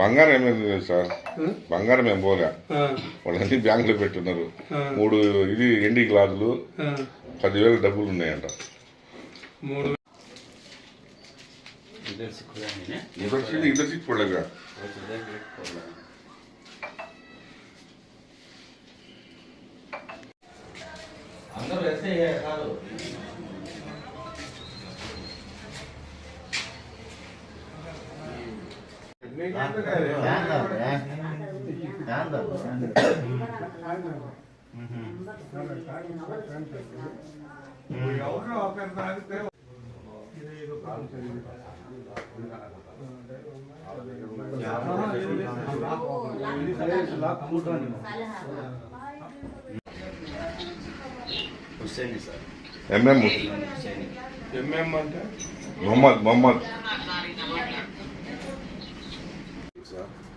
బంగారం ఏమైంది లేదు సార్ బంగారం ఏం పోలే. వాళ్ళన్నీ బ్యాంకులో పెట్టున్నారు. మూడు ఇది ఎండి గ్లాసులు పదివేల డబ్బులు ఉన్నాయంట. మూడు ఎవరు ఒకరు తాగితే హుస్సేని సార్ ఎంఎం ఎంఎం అంటే? మొహమ్మద్ మొహమ్మద్.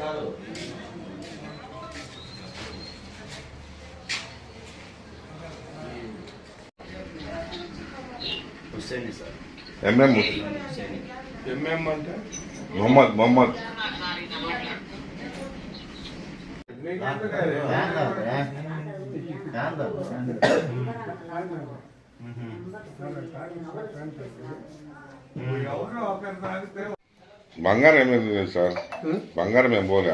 కాదు. Husseini sir. MM Husseini MM అంటే? మొహమ్మద్ మొహమ్మద్. ఎవరో ఒకరు తాగితే బంగారం ఏమైంది సార్. బంగారం ఏం పోలే.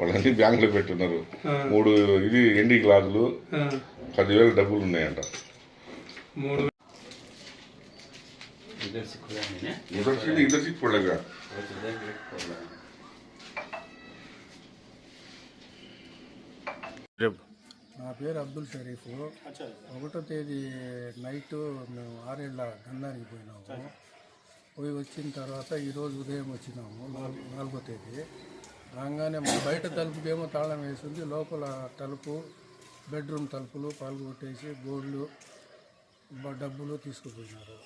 వాళ్ళన్నీ బ్యాంకులో పెట్టున్నారు. మూడు ఇది ఎండి గ్లాసులు. పదివేల డబ్బులు ఉన్నాయంట. నా పేరు అబ్దుల్ షరీఫ్. ఒకటో తేదీ నైట్ మేము ఆరేళ్ళ గంధానికి పోయినాము. పోయి వచ్చిన తర్వాత ఈరోజు ఉదయం వచ్చినాము నాలుగు నాలుగో తేదీ. రాగానే బయట తలుపుకేమో తాళం వేసింది లోపల తలుపు బెడ్రూమ్ తలుపులు పాల్గొట్టేసి గోల్డ్ డబ్బులు తీసుకుపోయినారు.